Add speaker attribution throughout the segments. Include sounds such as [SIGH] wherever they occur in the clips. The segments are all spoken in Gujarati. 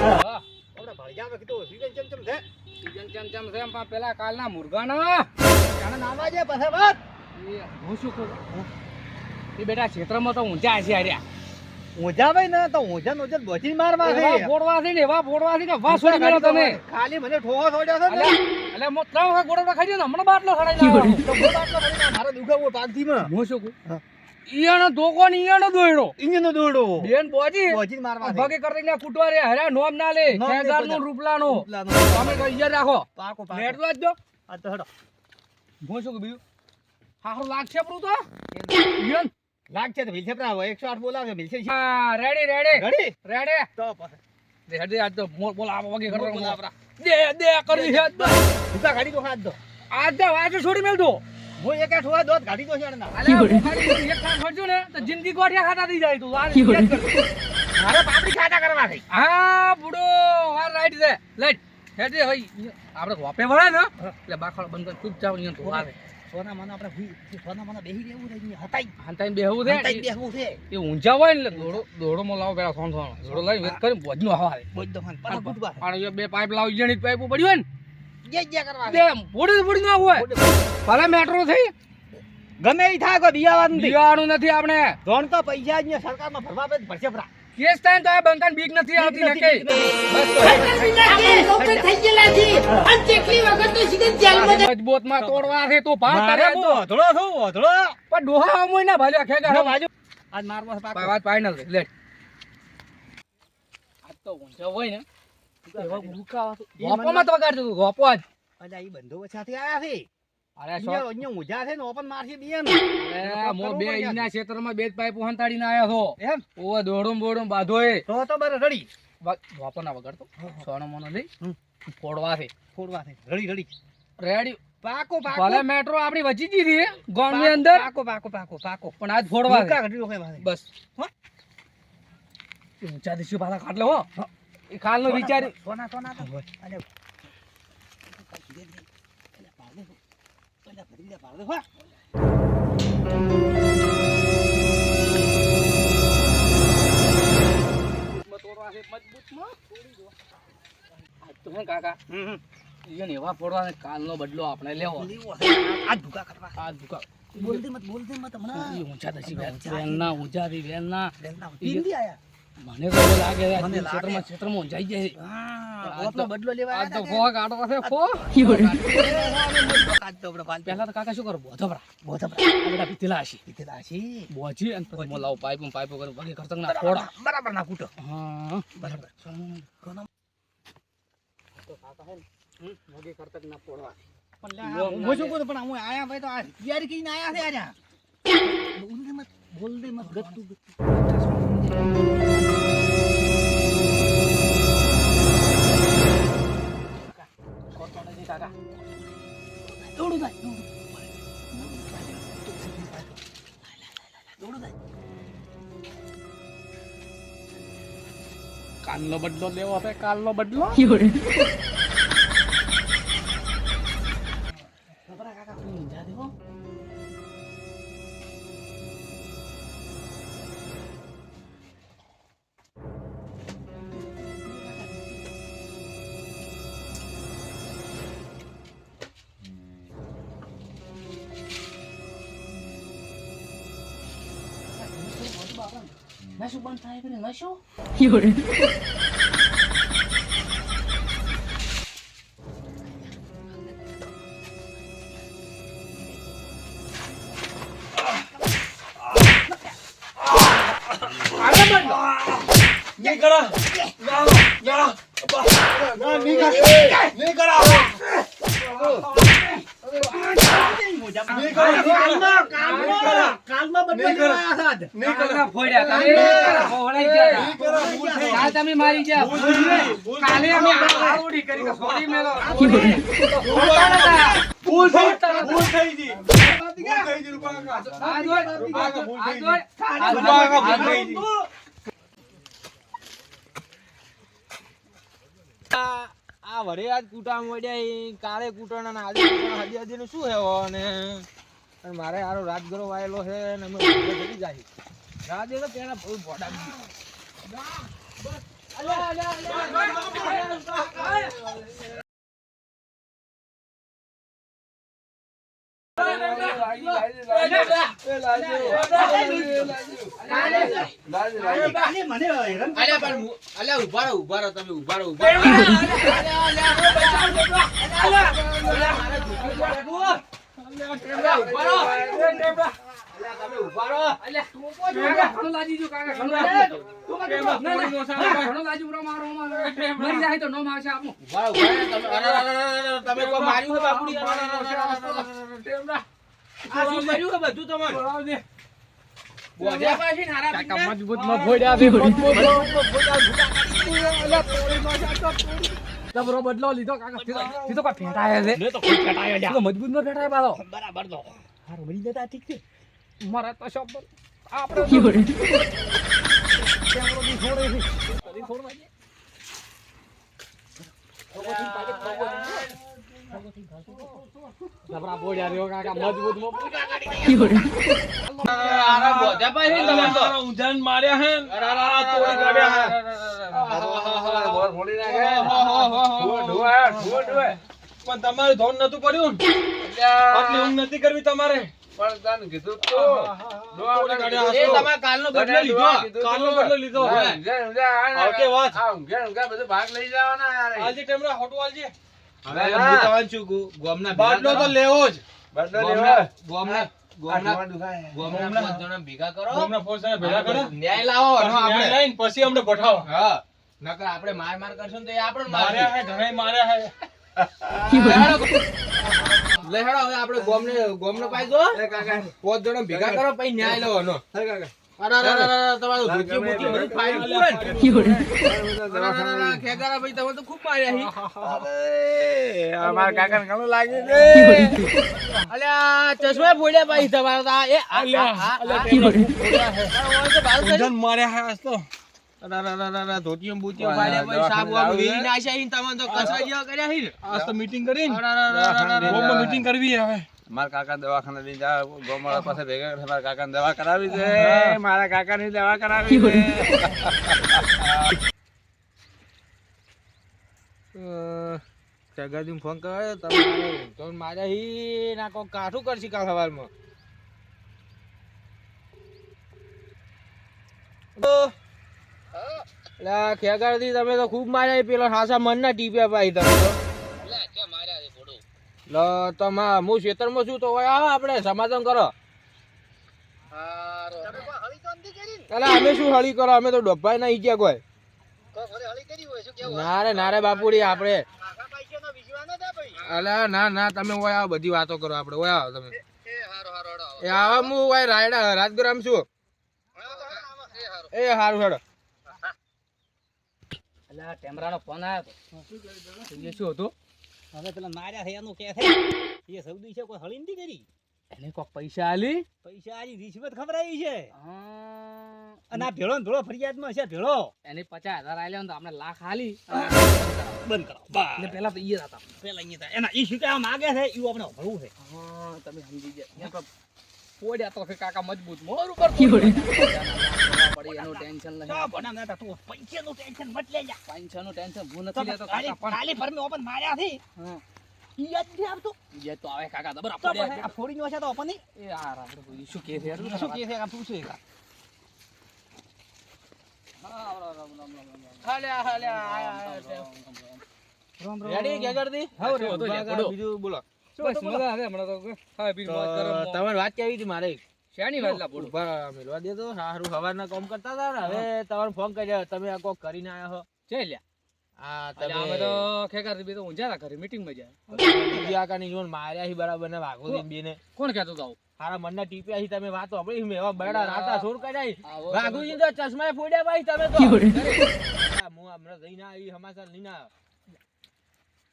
Speaker 1: હા.
Speaker 2: નાવા છે પછી વાત
Speaker 1: હું શું કહું એ બેટા ક્ષેત્રમાં તો ઊંચા છે અર્યા
Speaker 2: ભાઈ ને તો ઊંઝા નો બચી મારવા છે
Speaker 1: એવા ફોડવા છે ને એવા ફોડવા છે કે વાહ છોડી મેલો તમે.
Speaker 2: ખાલી મને ઠોહો છોડ્યો છે ને.
Speaker 1: એટલે મો ત્રણ વખત ગોળો ખાઈ ને હમણાં બાટલો ખડાઈ લાવ્યો
Speaker 2: બાટલો [LAUGHS] મારો દુખાવો પાકથી માં.
Speaker 1: હું શું કહું?
Speaker 2: હા.
Speaker 1: ઈયાનો ધોકો ને ઈયાનો દોયડો.
Speaker 2: ઈયાનો દોયડો.
Speaker 1: બેન બોજી.
Speaker 2: બોજી મારવા
Speaker 1: ભગે કરતી ને કુટવા રે હરા નોમ ના લે.
Speaker 2: નોમ લે
Speaker 1: ખેગારનું
Speaker 2: બધા.
Speaker 1: રૂપલાનો. તમે ઈયર રાખો.
Speaker 2: પાકો પાકો.
Speaker 1: લેટ દો. જો
Speaker 2: આ તો હડો.
Speaker 1: હું કે બીજું? હારું લાગશે આપણું તો? ઈયન.
Speaker 2: લાગશે તો ભીલસે પ્રા એકસો આઠ બોલાવે ભીલસે
Speaker 1: હા રેડી રેડી.
Speaker 2: રેડી?
Speaker 1: રેડી.
Speaker 2: તો પછી.
Speaker 1: રેડી આજ તો બોલ આ વગે કરો
Speaker 2: બોલ.
Speaker 1: દે દે કરી હે તો.
Speaker 2: ગાડી તો ખાત દો
Speaker 1: આજ તો આજે છોડી મેલ દો.
Speaker 2: હું એક આઠ હોય દોત ગાડી તો છે ને
Speaker 1: એક કામ કરજો ને તો જિંદગી ગોઠિયા ખાતા થઈ જાય તું.
Speaker 2: મારે પાપડી ખાતા કરવા
Speaker 1: હા બુડો આ રાઈટ છે. લેટ હેડે ભાઈ આપણે વાપે વળે ને એટલે બાખડ બંધ કરી ચૂપચાપ અહીંયા તો આવે
Speaker 2: સોના મને આપણે ભૂઈ સોના મને બેહી રહેવું છે હતાઈ
Speaker 1: હાંતાઈને બેહવું છે.
Speaker 2: હતાઈ બેહવું છે.
Speaker 1: એ ઊંચા હોય ને દોડો દોડો માં લાવો પેલા સોન સોન દોડો લઈને વેત
Speaker 2: દો મને પાછા ગુડવા છે.
Speaker 1: બે પાઇપ લાવી જણી પાઇપ પડી હોય ને.
Speaker 2: જે જે કરવા
Speaker 1: ના હોય. ભલે મેટ્રો થઈ
Speaker 2: ગમે એ થાય કોઈ બિયાવાનું નથી.
Speaker 1: દિવાળું નથી આપણે.
Speaker 2: ધોણ તો પૈસા જ ને સરકારમાં ભરવા પડે ભરશે ભરા
Speaker 1: કેસ થાય તો આ બંધન બીક નથી આવતી નકે કઈ? તો.
Speaker 3: આપણે નોકર થઈ ગયેલાથી અને કેટલી વખત તો સીધા જેલમાં જ-
Speaker 1: મજબૂતમાં તોડવા છે તો ભાગ કરે તો.
Speaker 2: અધળો છું અધળો
Speaker 1: પણ ડોહા અમોય ના ભાલ્યો ખેગા
Speaker 2: બાજુ. આજ મારવો પાકો.
Speaker 1: વાત ફાઇનલ લેટ આ તો ઊંચો હોય ને. તો એવા ગોપો માં તો. વગાડતું હતું ગોપો આજ.
Speaker 2: અલ્યા ઈ બંધો વચ્ચાથી આયા છે.
Speaker 1: અરે શોખ.
Speaker 2: અહીંયા ઊંઝા છે ને ઓપન મારશે બિયાન
Speaker 1: અરે મો બે ઈના ક્ષેત્રમાં બે જ પાઇપો હંતાડીને આયો છો.
Speaker 2: એમ?
Speaker 1: ઓવે દોડું બોડું બાધો એ.
Speaker 2: તો તો બરે રડી.
Speaker 1: ગોપો ના વગાડતો. સોનો મોનો લઈ ફોડવા છે.
Speaker 2: ફોડવા છે. રડી રડી.
Speaker 1: રેડી.
Speaker 2: પાકો પાકો.
Speaker 1: ભલે મેટ્રો આપણી વચી દીધી ગામની અંદર.
Speaker 2: પાકો પાકો પાકો પાકો.
Speaker 1: પણ આજ ફોડવા છે. બસ. ઊંચા દિશો પાછા ખાટલે હો. ખાલ કાલનો વિચાર
Speaker 2: સોના સોના તો. અલે અલે પાડે હો. અલે ભરી લે પાડે હો.
Speaker 1: આજ તો હે કાકા? એવા ફોડવા કાલનો બદલો આપણે લેવો.
Speaker 2: આ ભૂકા કરવા.
Speaker 1: આ દુકા
Speaker 2: બોલ દે મત બોલ દે મત હમણાં.
Speaker 1: ઊંચા દસી વેન વેનના ઊંચાથી વેનના
Speaker 2: બેનના. હિન્દી આયા.
Speaker 1: મને તો લાગે છે
Speaker 2: મને
Speaker 1: આ. ક્ષેત્રમાં ક્ષેત્રમાં ઊંચાઈ જાય
Speaker 2: હા
Speaker 1: આજ
Speaker 2: ઓપનો બદલો લેવા [LAUGHS]
Speaker 1: આજ તો
Speaker 2: આયા
Speaker 1: ફો કાઢો છે ફો. પહેલા તો કાકા શું કરો? બોધબરા
Speaker 2: બોધા
Speaker 1: બધા પીતેલા હશે.
Speaker 2: પીતેલા છે
Speaker 1: બોજી અને પછી મોં લાવો પાઇપો ને પાઇપો કરતંગ ના ફોડા.
Speaker 2: બરાબર ના કૂટો.
Speaker 1: હા.
Speaker 2: બરાબર.
Speaker 1: તો કાકા હે ને કરતંગ ના ફોડવા.
Speaker 2: પણ લે
Speaker 1: લો,
Speaker 2: આ હું શું કહું પણ હું આયા ભાઈ તો આ તૈયારી કરીને આયા છે આજા. બોલ દે મત બોલ દે મત ગત્તુ ગત્તુ.
Speaker 1: કાલનો બદલો લેવો છે કાલનો બદલો? [LAUGHS]
Speaker 2: નશો બંધ થાય કે નશો કાલમાં
Speaker 1: મારી ગયા કાલે અમે આવડી કરી કે સોરી મેલો
Speaker 4: ભૂલ થઈ ભૂલ થઈ ગઈ. ભૂલ થઈ ગઈ રૂપા
Speaker 1: આ
Speaker 5: વડે આજ કૂટા મળ્યા ઈ કાલે કૂટણા અને આજે કૂટણા હજી હજી નું શું હેવો અને મારે આરો રાજગરો વાયેલો છે ને અમે જાય રાજે તો પેલા બહુ ભોડા
Speaker 2: હેરાન
Speaker 5: અલ્યા ઊભા રહો ઊભા રહો તમે ઊભા રહો ઊભા રહો. અલ્યા, તમે ઊભા રહો.
Speaker 1: કાકા ઘણું ઘણું મારો, મારો. જાય તો નો મારશે.
Speaker 5: ઊભા ઊભા તમે- માર્યું બાપુડી? આ શું કર્યું બધું તમારે?
Speaker 1: બદલો લીધો કાકા. તે તો- તે તો કોઈ ફેંટાય છે મજબૂત નો ફેટાય
Speaker 2: બરાબર તો. હારું મરી જતા ઠીક છે.
Speaker 1: મારા તો આપણે [LAUGHS]
Speaker 5: તોડી કાઢ્યા હે.
Speaker 4: પણ તમારે ધોન નતું આટલી ઊંઘ નથી કરવી તમારે? તોડી કાઢ્યા?
Speaker 5: એ
Speaker 4: હશો.
Speaker 5: કાલનો બદલો લીધો.
Speaker 4: કાલનો બદલો લીધો. આવકે વાત. આજે ટેમરા હોટો
Speaker 5: હવે હું. તમને શું ગોમના ભેગા
Speaker 4: તો
Speaker 5: કરો.
Speaker 4: લેવો જ.
Speaker 5: ગોમના- ગોમના- ગોમના- ગોમના ભેગા કરો.
Speaker 4: ગામના ફોર્સ ને ભેગા કરો.
Speaker 5: ન્યાય લાવો અને
Speaker 4: ન્યાય
Speaker 5: આપણે
Speaker 4: લઈને પછી અમને બઠાવો
Speaker 5: હા. નકર આપણે માર માર કરશું તો એ આપણને
Speaker 4: માર્યા હે ઘણાય માર્યા હે.
Speaker 5: લે હેડો હવે આપણે ગોમને ગોમને પાઈ દો પોત જણો ભેગા કરો પછી ન્યાય લેવાનો અલ્યા ચશ્મા ફોડ્યા ભાઈ તમારા બાલ કરી. તમે
Speaker 6: મારા કાકા દવાખાને લઈ જા ગોમાળા પાસે ભેગા કરીને મારા કાકાને દવા કરાવી છે મારા કાકાની દવા કરાવી છે
Speaker 5: જગાદીને ફોન કર્યો તમારે તો હી કાઠું કરશી કાલ સવારમાં લા ખેગારથી તમે તો ખૂબ માર્યા પેલો હાસા મનના ટીપ્યા ભાઈ તમે તો. લો તમે હું ખેતરમાં છું તો હોય આવો આપણે સમાધાન કરો. અલા અમે શું હળી કરો? અમે તો ડબ્બાઈ ના ગયા કોઈ. ના રે ના રે બાપુડી આપણે. અલા ના ના તમે ઓય આવો બધી વાતો કરો આપણે ઓય આવો તમે. એ આવા હું ઓય રાયડા રાજગ્રામ છું. એ હારું હેડો.
Speaker 1: અલ્યા ટેમરાનો ફોન આવ્યો તો. એ શું હતું?
Speaker 2: હવે પેલા માર્યા છે એનું કે છે. એ સૌદી છે કોઈ હળી નથી કરી?
Speaker 1: એને કોક પૈસા આલી?
Speaker 2: પૈસા આલી રિશ્વત ખબરાઈ છે. અને આ ભેળો ભેળો ફરિયાદમાં છે ભેળો.
Speaker 1: એને પચાસ હજાર આલ્યા તો આપણે લાખ આલી.
Speaker 2: બંધ કરો. બસ.
Speaker 1: એટલે પેલા તો ઈ હતા.
Speaker 2: પેલા અહીંયા હતા. એના ઈ શીખવા માંગે છે? ઈ આપણે ભરવું છે.
Speaker 1: હા તમે સમજી ગયા. પોડ્યા તો કાકા મજબૂત. મોર ઉપર [LAUGHS] પડી એનું ટેન્શન
Speaker 2: તો
Speaker 1: નહીં
Speaker 2: ભણા નતા તું પૈસાનું ટેન્શન મત લે જા
Speaker 1: પૈસાનું ટેન્શન હું નથી લેતો કાકા પણ
Speaker 2: ખાલી ફરમે ઓપન માર્યા થી
Speaker 1: હા.
Speaker 2: ઈ યાદ નથી આવતું?
Speaker 1: જે તો આવે કાકા દબર
Speaker 2: આપડે આ ફોડી નો છે તો ઓપન
Speaker 1: એ આ રાત્રે કોઈ શું કે છે? યાર?
Speaker 2: શું કે છે? આ. પૂછે કા
Speaker 1: તો.
Speaker 5: તમારી વાત કેવી હતી મારે?
Speaker 1: શેની વાત લા બોલો?
Speaker 5: ઊભા મેલવા દે તો સારું સવારના કામ કરતા હતા ને હવે તમારો ફોન કર્યો તમે આ કોક કરીને આયા હો.
Speaker 1: જઈ લ્યા.
Speaker 5: આ
Speaker 1: અલ્યા, અમે તો ખેગાર બે તો ઊંઝા હતા ઘરે મીટિંગમાં જાય.
Speaker 5: બીજી જોન માર્યા હી બરાબર ને વાઘો દીન બેને.
Speaker 1: કોણ કહેતો તો
Speaker 5: હારા મનના ટીપ્યા હી તમે વાતો આપણી મેં એવા બરડા રાતા કર્યા વાઘુજી તો ચશ્મા ફોડ્યા ભાઈ તમે તો. [LAUGHS] હું હમણાં જઈને આવી સમાચાર લઈને આવ્યો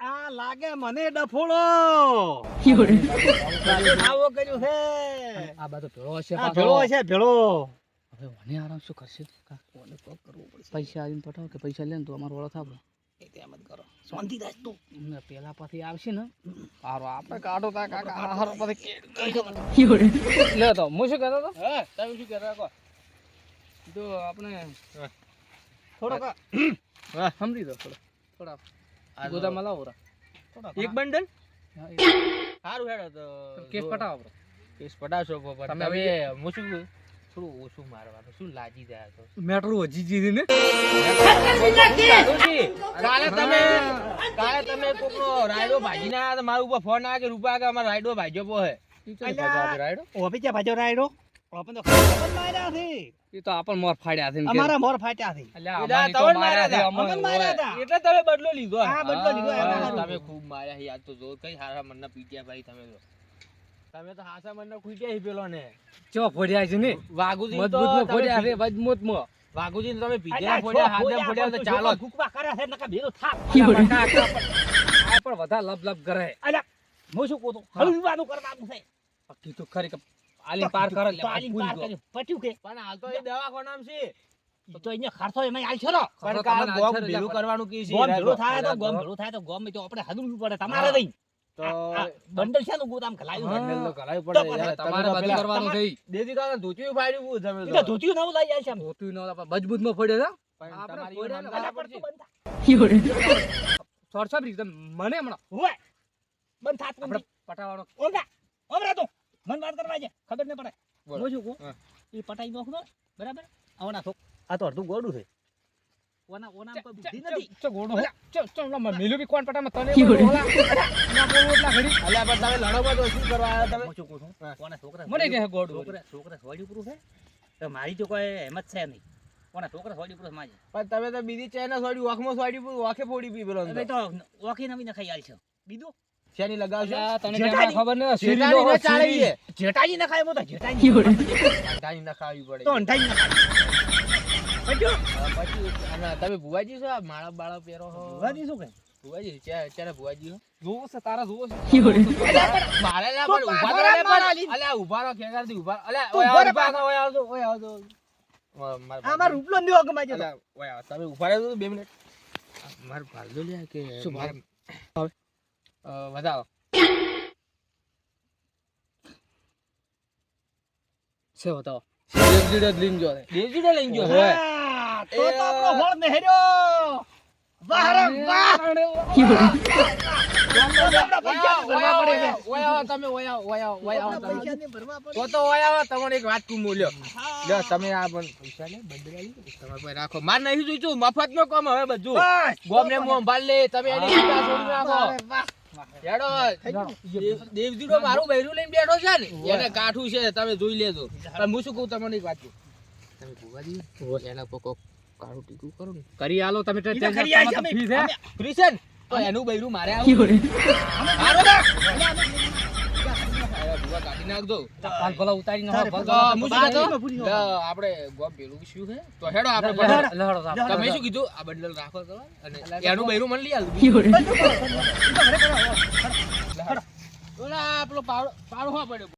Speaker 2: આ લાગે મને ડફોળો આવો કર્યું છે.
Speaker 1: આ બધો ભેળો હશે
Speaker 2: ભેળો હશે ભેળો.
Speaker 1: હવે મને આરામ શું કરશે? કોને કોક કરવું પડશે. પૈસા આવીને પટાવો કે પૈસા લે ને તો અમારો ઓળખ આપડો
Speaker 2: એ તેમ જ કરો. શાંતિ રાખ તું.
Speaker 1: ને પેલા પછી આવશે ને હારો આપણે કાઢો તા કાકા હારો પછી કે- લે તો હું શું કહેતો તો
Speaker 5: હે તમે શું કહેતા કહો
Speaker 1: જો આપણે
Speaker 2: થોડોક
Speaker 1: સમજી દો થોડો. થોડા ગોદામાં લાવો રા.
Speaker 5: એક બંડલ? સારું હેડો તો
Speaker 1: કેસ પટાવો બ્રો.
Speaker 5: કેસ પટાવશો પણ
Speaker 1: તમે
Speaker 5: હવે હું શું થોડું ઓછું મારવાનું. શું લાજી જાય તો?
Speaker 1: મેટ્રો હજી જીધી ને?
Speaker 5: કાલે તમે કાલે તમે કોકનો રાયડો ભાજી ના મારા ઉપર ફોન આવે કે રૂપા કે અમારો રાયડો ભાજ્યો પો હે.
Speaker 2: ઓપી ચા ભાજો રાયડો? તો ખબર માર્યા છે.
Speaker 1: એ તો આપણ મોર ફાડ્યા છે
Speaker 2: અમારા મોર ફાટ્યા છે.
Speaker 1: અલ્યા, તો માર્યા છે,
Speaker 5: માર્યા
Speaker 2: માર્યા હતા
Speaker 5: એટલે તમે બદલો લીધો
Speaker 2: હા બદલો લીધો
Speaker 1: હા,
Speaker 2: એમાં
Speaker 5: હા,
Speaker 2: હારું.
Speaker 5: તમે ખૂબ માર્યા છે તો જો કઈ હારા મનના પીટ્યા ભાઈ તમે તો. તમે તો હાસા મનના કૂટ્યા છે પેલો ને
Speaker 1: ચો ફોડ્યા છે ને?
Speaker 5: વાઘુજી તો તમે
Speaker 1: ફોડ્યા છે
Speaker 5: પી-
Speaker 1: મજબૂતમાં
Speaker 5: વાઘુજીને તમે પીધેલા ફોડ્યા હાથે ફોડ્યા તો ચાલો. જ.
Speaker 2: ભૂકવા છે નકા ભેરો થાપ
Speaker 1: આ પણ વધારે લપ લપ કરે.
Speaker 2: હું શું કહું છું હલવાનું કરવાનું છે.
Speaker 1: ખરી કે આલી પાર કરે
Speaker 2: લે
Speaker 1: પાર દો.
Speaker 2: પટ્યું કે
Speaker 5: પણ હાલ તો એ દવાખાનામાં છે
Speaker 2: તો અહીંયા ખર્ચો એમાં આલ છો
Speaker 5: પણ કાલ ગોમ
Speaker 1: આપણે-
Speaker 5: કરવાનું કી છે
Speaker 2: ગોમ ભેળું થાય તો. ગોમ ભેળું થાય તો ગોમ તો આપણે હદું પડે તમારે. નહીં
Speaker 5: તો
Speaker 2: બંડલ છે નું ગોતામ ખલાયું છે.
Speaker 5: બંડલ
Speaker 2: ખલાયું
Speaker 5: પડે યાર.
Speaker 1: તમારે બધું કરવાનું થઈ
Speaker 5: દેદી કાકા ધોતિયું ફાડ્યું તમે તો.
Speaker 2: ધોતિયું નવું લઈ જાય છે
Speaker 1: ધોતિયું નવું પણ આપણે
Speaker 5: તમારી
Speaker 1: ને
Speaker 5: ઈમાનદાર પડશે.
Speaker 2: પડતું બંધ
Speaker 1: મને હમણાં
Speaker 2: હોય. બંધ થાત
Speaker 1: આપણે પટાવાનો
Speaker 2: ઓમરા ઓમરા તું મન વાત કરવા છે. ખબર ન પડે.
Speaker 5: બોલો.
Speaker 2: શું કહું એ પટાઈ નાખું તો બરાબર? આવના થોક આ તો અડધું ગોડું છે. ઓના ઓના કોઈ બુદ્ધિ નથી?
Speaker 1: ચો ગોડું હો. ચો ચો ઓલા મેલું બી કોણ પટામાં? તને બોલું ના બોલું એટલા ઘડી
Speaker 5: અલ્યા, પણ તમે લડો તો શું કરવા આવ્યા તમે?
Speaker 2: શું કહું છું. કોના છોકરા
Speaker 1: મને કહે ગોડું.
Speaker 2: છોકરા છોકરા સોડી પૂરું છે? તો મારી તો કોઈ હેમત છે નહીં. કોના છોકરા સોડી પૂરું માજે
Speaker 5: પણ તમે તો બીજી ચેના સોડી વાખમાં સોડી પૂરું વાખે ફોડી પી પેલો
Speaker 2: તો. ઓખી નવી નખાઈ આલ છે. બીજું?
Speaker 5: શેની લગાવશો?
Speaker 1: તને કેમ ખબર ન
Speaker 5: શેતાની ન ચાળી છે.
Speaker 2: જેટાજી નખાય મો તો જેટાની જેટાજી
Speaker 5: અંધારી નખાવી પડે.
Speaker 2: તો અંઠાઈ નખાય.
Speaker 5: પછી અને તમે ભુવાજી છો? માળા બાળા પહેરો છો?
Speaker 2: ભુવાજી શું કહે?
Speaker 5: ભુવાજી ક્યારે ભુવાજી છો
Speaker 1: જોવો છે તારા જોવો છે.
Speaker 5: મારે
Speaker 2: લા
Speaker 5: પણ
Speaker 2: ઊભા
Speaker 5: તો રે પણ.
Speaker 2: અલે
Speaker 5: અલ્યા ઊભા રહો ખેગારથી ઊભા
Speaker 2: અલે
Speaker 5: ઓય
Speaker 2: ઊભો
Speaker 5: આવો,
Speaker 2: રે
Speaker 5: ઊભા
Speaker 2: પાછળ.
Speaker 5: થા, ઓય આવજો ઓય આવજો. મારા
Speaker 2: રૂપલો દેવો ગમાઈ જતો
Speaker 5: ઓય તમે ઊભા રહેજો તો બે મિનિટ. મારે ભાલજો લ્યા કે
Speaker 1: શું ભાલ?
Speaker 5: અ, વધાવો
Speaker 1: છે બતાવો દેવજીડે જ લીન જો છે.
Speaker 5: દેવજીને લઈ ગયો
Speaker 1: ઓય.
Speaker 2: તો તો આપણો ફળ મેહર્યો વાહ વાહ
Speaker 5: હું રાખો માર નહીં જોઈતું મફત નો કોમ હવે બધું. ગોમ ને મોં ભાલ લે તમે એની ચિંતા હેડો. દેવજીનો મારું બૈરું લઈને બેઠો છે ને. એને કાઠું છે તમે જોઈ લેજો. પણ હું શું કહું તમને એક વાત કહું? તમે ભુવાજી એના પર કાળું ટીકું કરો ને.
Speaker 1: કરી આલો તમે
Speaker 5: ફ્રી છે? તો એનું બૈરું મારે આવું. મારો ભુવા કાઢી નાખજો
Speaker 1: ભલા ઉતારી નાખો
Speaker 5: શું. આપણે ગોમ પેલું છે તો હેડો આપણે. તમે કીધું આ બંડલ રાખો તો અને એનું બૈરું મને લઈ આલ ઓલા પેલો પાડો પાડો પડ્યો